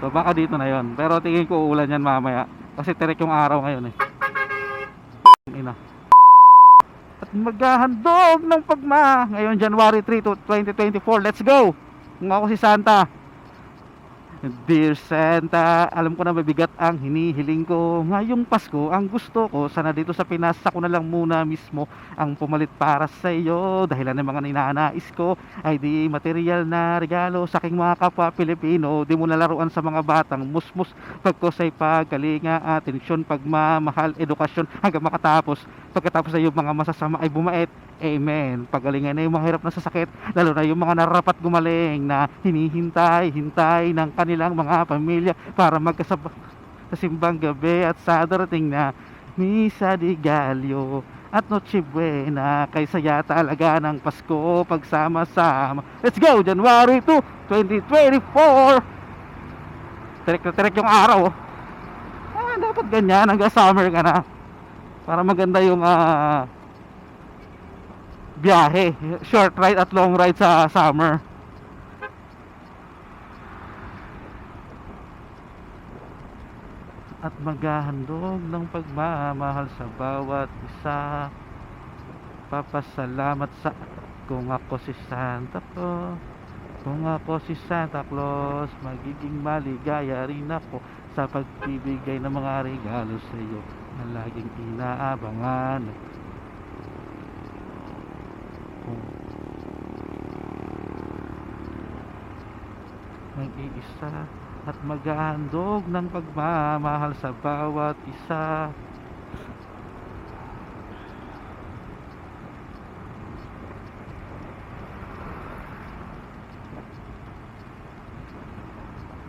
So baka dito na yon. Pero tingin ko uulan yan mamaya. Kasi tirik yung araw ngayon eh. Ina. At maghahandog ng pagma. Ngayon January 3 to 2024. Let's go! Kung ako si Santa. Dear Santa, alam ko na mabigat ang hinihiling ko. Ngayong Pasko, ang gusto ko, sana dito sa Pinas, ako na lang muna mismo ang pumalit para sa iyo. Dahilan ng mga ninanais ko ay di material na regalo sa aking mga kapwa Pilipino. Di mo nalaruan sa mga batang musmus, pagkusay, pagkalinga, atensyon, pagmamahal, edukasyon hanggang makatapos. Pagkatapos ay yung mga masasama ay bumait. Amen. Pagalingan na yung mga hirap na sa sakit, lalo na yung mga narapat gumaling na hinihintay, hintay ng kanilang mga pamilya para magkasabay sa simbang gabi at sa darating na Misa di Gallo at Noche Buena kay saya talaga ng Pasko pagsama-sama. Let's go! January 2, 2024! Tirik na tirik yung araw. Ah, dapat ganyan hanggang summer ka na. Para maganda yung ah, biyahe. Short ride at long ride sa summer. At maghahandog ng pagmamahal sa bawat isa. Papasalamat sa kung ako si Santa Claus. Kung ako si Santa Claus, magiging maligaya rin ako sa pagbibigay ng mga regalo sa iyo na laging inaabangan. Kung mag-iisa at maghahandog ng pagmamahal sa bawat isa.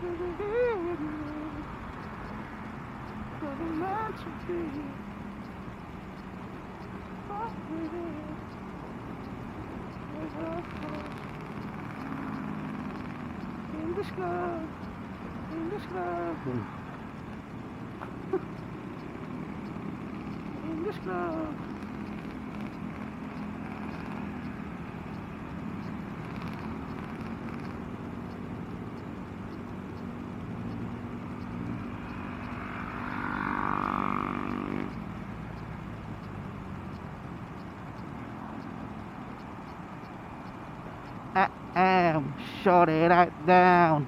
in this cloud in this cloud in this cloud am shut it right down.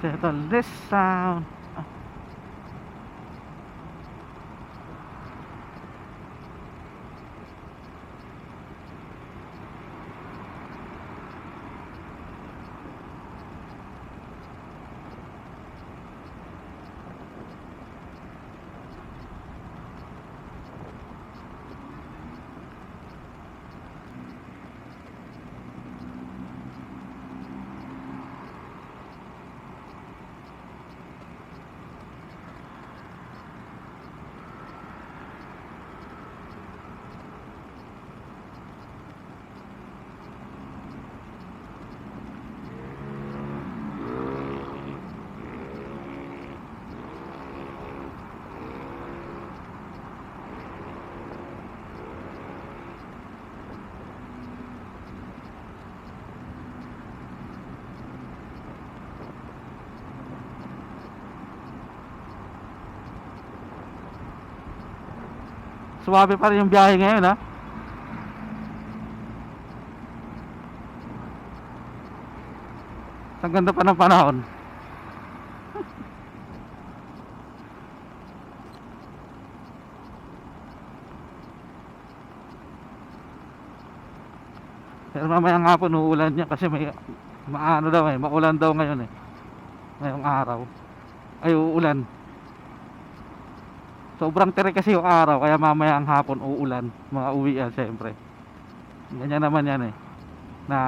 Settle this sound. Suwabe pa rin yung biyahe ngayon ha. Ang ganda pa ng panahon. Pero mamayang hapon uulan niya kasi may maano daw eh, maulan daw ngayon eh. Ngayong araw. Ay uulan. Sobrang tirik kasi yung araw kaya mamaya ang hapon uulan. Mga uwi yan syempre. Ganyan naman yan eh. Na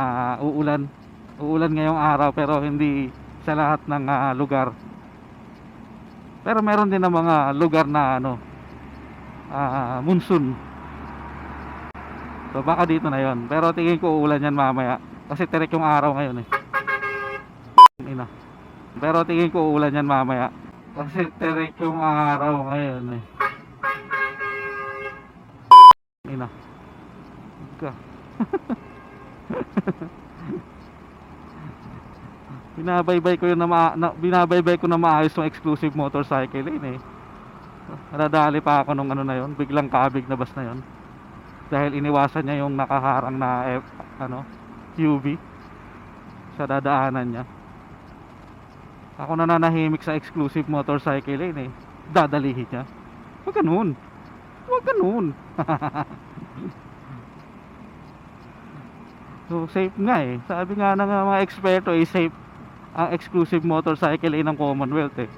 uulan. Uulan ngayong araw pero hindi sa lahat ng ah, lugar. Pero meron din ng mga lugar na ano ah, monsoon. So baka dito na yon. Pero tingin ko uulan yan mamaya. Kasi tirik yung araw ngayon eh. Ina. Pero tingin ko uulan yan mamaya. Kasi tirik yung araw ngayon eh. Ina. Ka. binabaybay ko yun na, ma- na binabaybay ko na maayos yung exclusive motorcycle lane eh. Nadali pa ako nung ano na yon, biglang kabig na bas na yon. Dahil iniwasan niya yung nakaharang na F, ano, UV sa dadaanan niya. Ako na nanahimik sa exclusive motorcycle lane eh. Dadalihin niya. Huwag ganun. Huwag ganun. so safe nga eh. Sabi nga ng mga eksperto eh safe ang exclusive motorcycle lane ng Commonwealth eh.